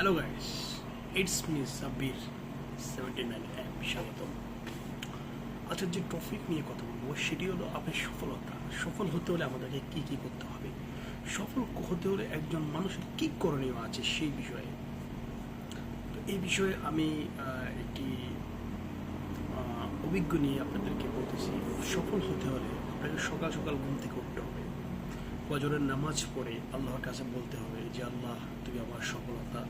Hello guys it's me Sabbir seventy nine M স্বাগতম। আচ্ছা যে টপিক নিয়ে কথা বলব, সেটি হলো আপনার সফলতা। সফল হতে হলে আমাদেরকে কী কী করতে হবে? সফল হতে হলে একজন মানুষের কী করণীয় আছে সেই বিষয়ে? তো এই বিষয়ে আমি একটি অভিজ্ঞ নিয়ে আপনাদেরকে বলতেছি, সফল হতে হলে আপনাকে সকাল সকাল ঘুম থেকে উঠতে হবে। ফজরের নামাজ পড়ে আল্লাহর কাছে বলতে হবে যে, আল্লাহ, তুমি আমার সফলতা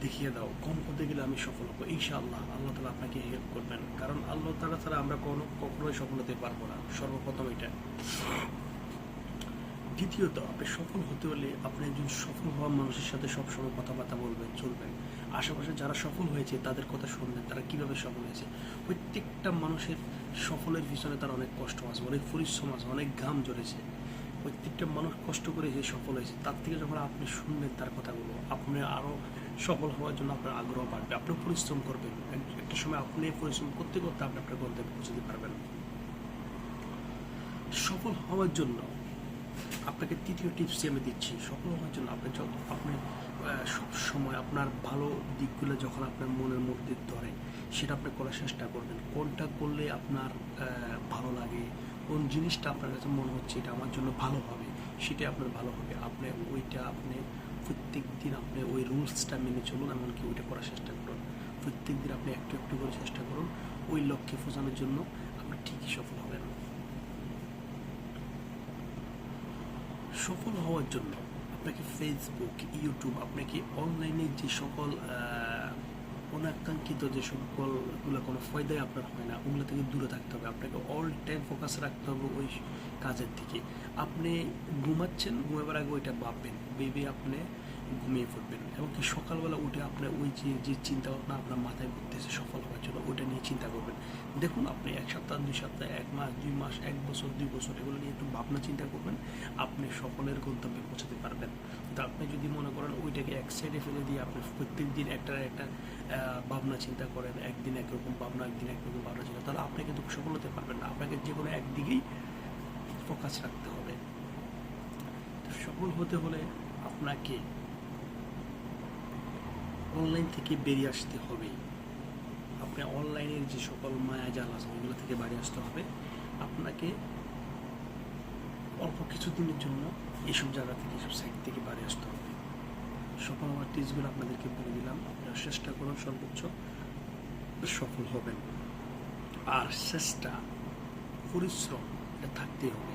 দেখিয়ে দাও। কম করতে গেলে আমি সফল হব। ইনশাআল্লাহ আল্লাহ আল্লাহ তালা আপনাকে হেল্প করবেন। কারণ আল্লাহ তালা ছাড়া আমরা কোনো, কখনোই সফল হতে পারব না। সর্বপ্রথম এটা। দ্বিতীয়ত, আপনি সফল হতে হলে আপনি একজন সফল হওয়া মানুষের সাথে সবসময় কথাবার্তা বলবেন, চলবেন। আশেপাশে যারা সফল হয়েছে, তাদের কথা শুনবেন, তারা কীভাবে সফল হয়েছে। প্রত্যেকটা মানুষের সফলের পিছনে তার অনেক কষ্ট আছে, অনেক পরিশ্রম আছে, অনেক ঘাম ঝরেছে। প্রত্যেকটা মানুষ কষ্ট করে যে সফল হয়েছে, তার থেকে যখন আপনি শুনবেন তার কথাগুলো, আপনি আরও সফল হওয়ার জন্য আপনার আগ্রহ বাড়বে, আপনি পরিশ্রম করবেন। একটা সময় আপনি পরিশ্রম করতে করতে আপনি আপনার গন্তব্যে পৌঁছতে পারবেন। সফল হওয়ার জন্য আপনাকে তৃতীয় টিপসটি আমি দিচ্ছি। সফল হওয়ার জন্য আপনি যত, আপনি সব সময় আপনার ভালো দিকগুলো যখন আপনার মনের মধ্যে ধরে সেটা আপনি করার চেষ্টা করবেন। কোনটা করলে আপনার ভালো লাগে? কোন জিনিসটা আপনার কাছে মনে হচ্ছে এটা আমার জন্য ভালো হবে সেটা আপনার ভালো হবে। আপনি ওইটা আপনি প্রত্যেক দিন আপনি ওই রুলসটা মেনে চলুন, এমনকি ওইটা করার চেষ্টা করুন। প্রত্যেক দিন আপনি একটু একটু করে চেষ্টা করুন, ওই লক্ষ্যে পৌঁছানোর জন্য আপনি ঠিকই সফল হবেন। সফল হওয়ার জন্য আপনাকে ফেসবুক ইউটিউব আপনাকে অনলাইনে যে সকল অনাকাঙ্ক্ষিত যে সকলগুলো, কোনো ফয়দাই আপনার হয় না। ওগুলো থেকে দূরে থাকতে হবে। আপনাকে অল টাইম ফোকাস রাখতে হবে ওই কাজের দিকে। আপনি ঘুমাচ্ছেন, ঘুমাবার আগে ওইটা ভাববেন। ভেবে আপনি ঘুমিয়ে পড়বেন। এবং কি সকালবেলা উঠে আপনার ওই যে যে চিন্তা ভাবনা আপনার মাথায় ঘুরতেছে সফল হওয়ার জন্য, ওইটা নিয়ে চিন্তা করবেন। দেখুন, আপনি এক সপ্তাহ, দুই সপ্তাহ, এক মাস, দুই মাস, এক বছর, দুই বছর, এগুলো নিয়ে একটু ভাবনা চিন্তা করবেন। আপনি সকলের গন্তব্যে পৌঁছাতে পারবেন। মনে করেন, ওইটাকে এক সাইডে ফেলে দিয়ে আপনি প্রত্যেক দিন একটা একটা ভাবনা চিন্তা করেন, একদিন একরকম ভাবনা, একদিন একরকম ভাবনা চিন্তা, তাহলে আপনি কিন্তু সফল হতে পারবেন না। আপনাকে যে কোনো একদিকেই ফোকাস রাখতে হবে। তো সফল হতে হলে আপনাকে অনলাইন থেকে বেরিয়ে আসতে হবে। আপনি অনলাইনের যে সকল মায়াজাল আছে, ওইগুলো থেকে বেরিয়ে আসতে হবে। আপনাকে অল্প কিছুদিনের জন্য এইসব জায়গা থেকে, এইসব সাইট থেকে বেরিয়ে আসতে হবে। সকল হওয়ার টিপসগুলো আপনাদেরকে বলে দিলাম। আপনারা চেষ্টা করুন সর্বোচ্চ সফল হবেন। আর চেষ্টা, পরিশ্রম, এটা থাকতেই হবে।